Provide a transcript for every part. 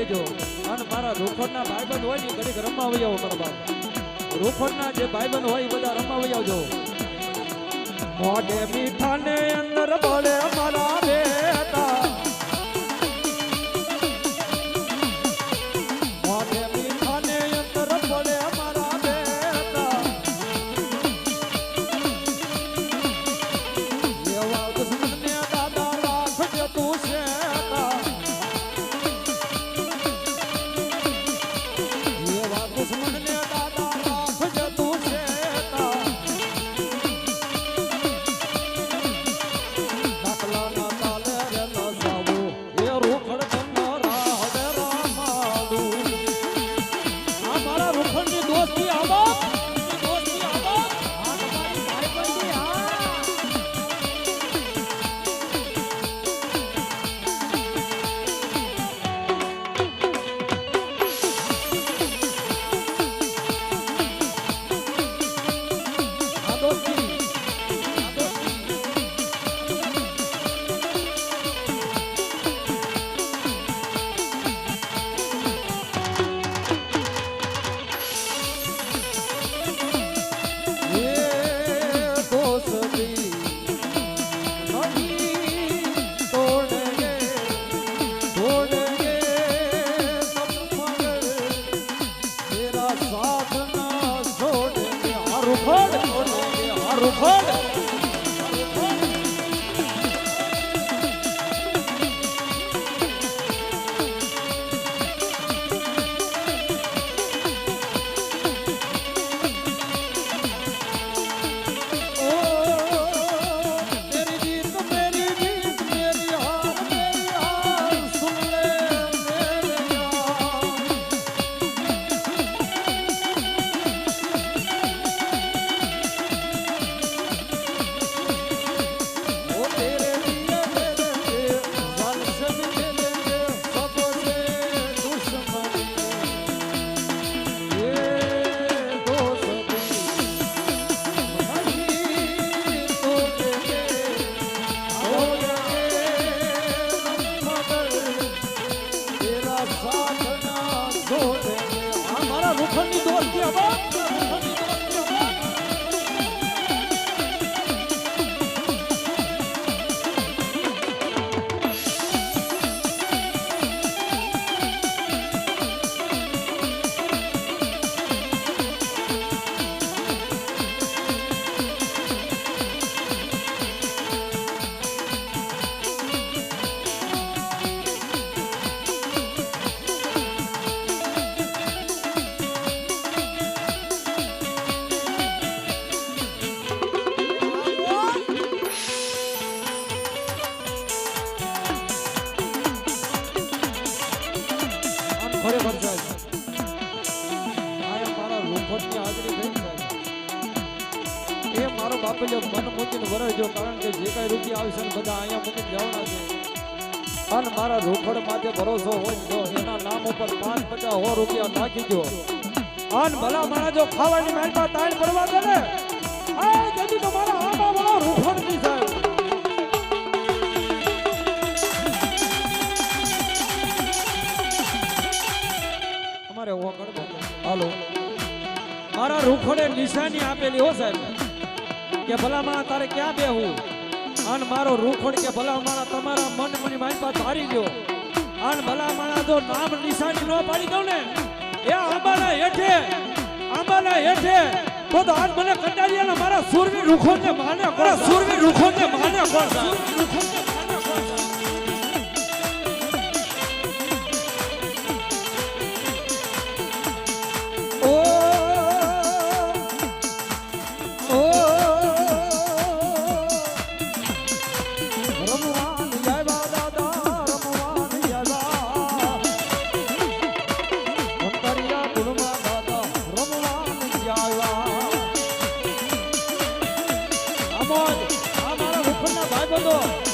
દેજો. અને મારા રોખોડના ભાઈબંધ હોય ને ઘડીક રમવા આવી આવો મારા બાપ. રોખોડના જે ભાઈબંધ હોય એ બધા રમવા આવી આવજો. મોઢે મીઠાને અંદર બોલે અમારા ખરેખર એ મારો બાપલ્યો મન મૂકીને વરાજો કારણ કે જે કાંઈ રૂપિયા આવશે ને બધા અહીંયા મૂકીને જવાના છે. મારા રોકડ માથે ભરોસો હોય તો જો, એના નામ ઉપર પાંચ પચાસ હો રૂપિયા નાખી દો અન ભલા મારા જો ખાવાની મહેનત મારા રૂખડે નિશાની આપેલી હો સાહેબ. કે ભલા માણા તારે ક્યાં બેહું? અન મારો રૂખોડ કે ભલા માણા તમારા મન મની માલપા ધારી લ્યો. અન ભલા માણા જો નામ નિશાની ન પાડી દઉં ને, એ આંબાના હેઠે આંબાના હેઠે. તો તો આજ મને કંટાળિયાના મારા સુરની રૂખોને માને કોણ સુરની રૂખોને માને કોણ આમોદ આ મારા ઉપરના ભાઈબંધો આ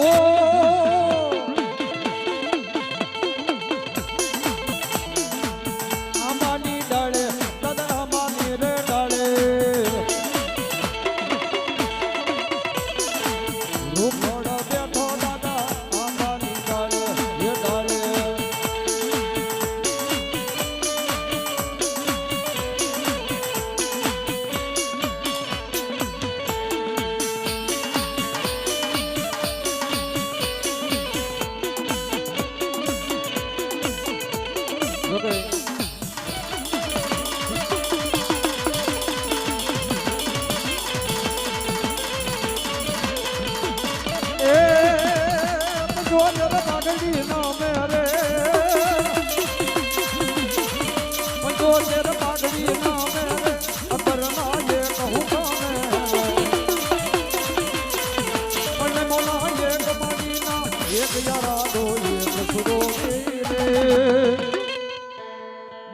哦。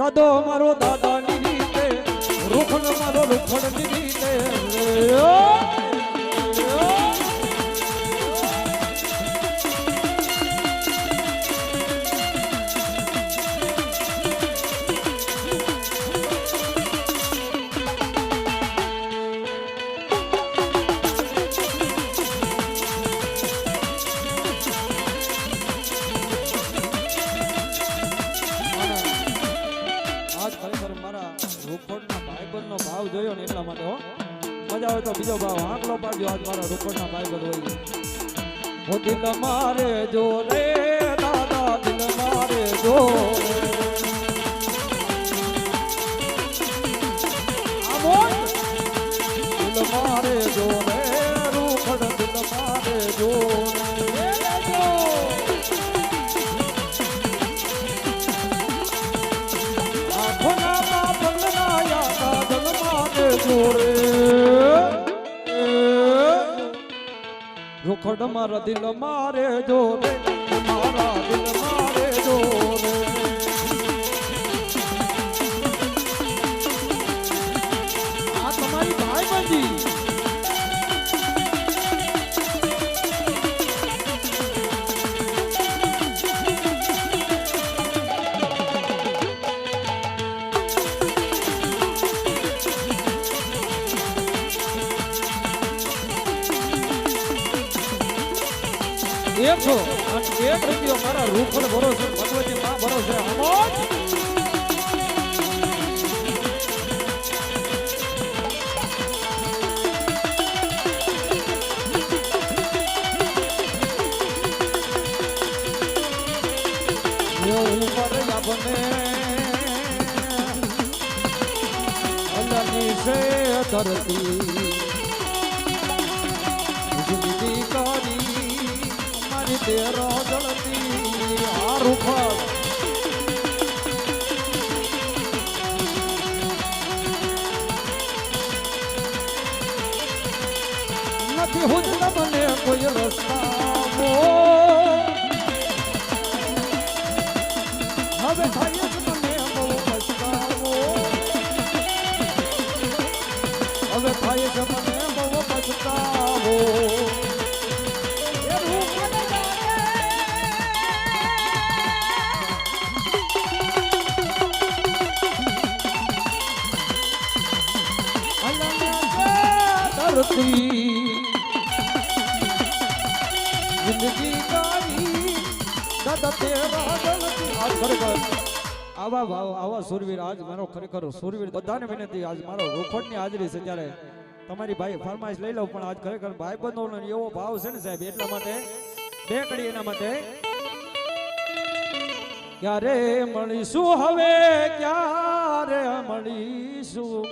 દાદો મારો દાદા. બીજો ભાવ આંકલો પાડ્યો આજ મારા રૂપણના ભાઈ બધો હોય દિલ મારે જો રે, દાદા દિલ મારે જો. મારા દિલ મારે જો મારા દિલ એક છો? આજ એક પ્રતિઓ મારા રૂખડ ભરોસે ભગવતી માં અમોજ અલગી છે ધરતી. મારી આવા ભાવ આવા સુરવીર આજ મારો ખરેખર સુરવીર બધાને વિનંતી આજ મારો રોખોટની હાજરી છે ત્યારે તમારી ભાઈ ફરમાઈશ લઈ લઉં પણ આજ ખરેખર ભાઈ બંધોનો એવો ભાવ છે ને સાહેબ એટલા માટે બે કડી એના માટે ક્યારે મળીશું હવે ક્યારે મળીશું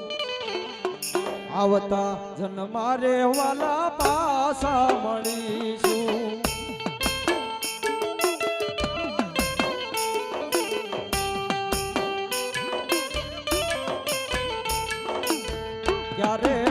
આવતા જન્મારે વાલા પાસા મળીશું. ક્યારે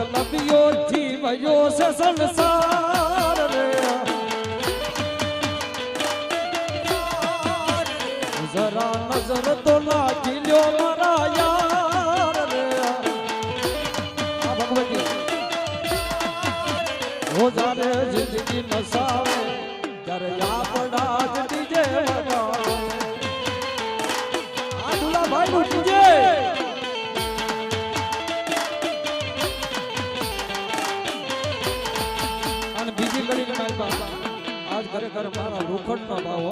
મતલબીઓ જીવયો છે સંસાર રે. જરા નજર તો લાગી લ્યો મારા યાર રે. આ ભગવતી. જિંદગી નસાવે ત્યારે આપણા જ નું ખરેખર મારા રૂખડ નો ભાવ.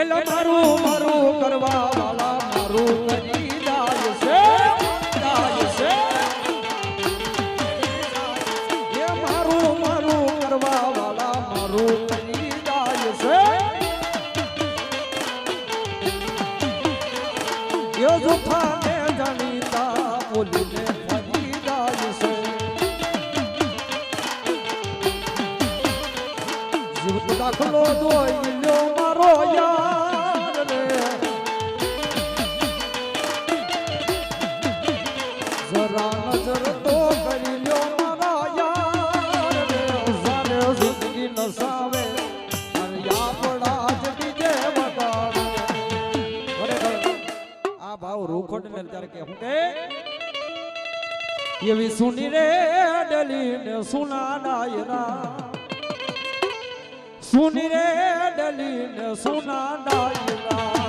એલો મારું મારું કરવા વાળા મારું કરી જાય છે જાય છે એ મારું મારું કરવા વાળા મારું કરી જાય છે એ એવી સુની રે ડલી ને સુના ડાયરા સુની રે ડલી ને સુના ડાયરા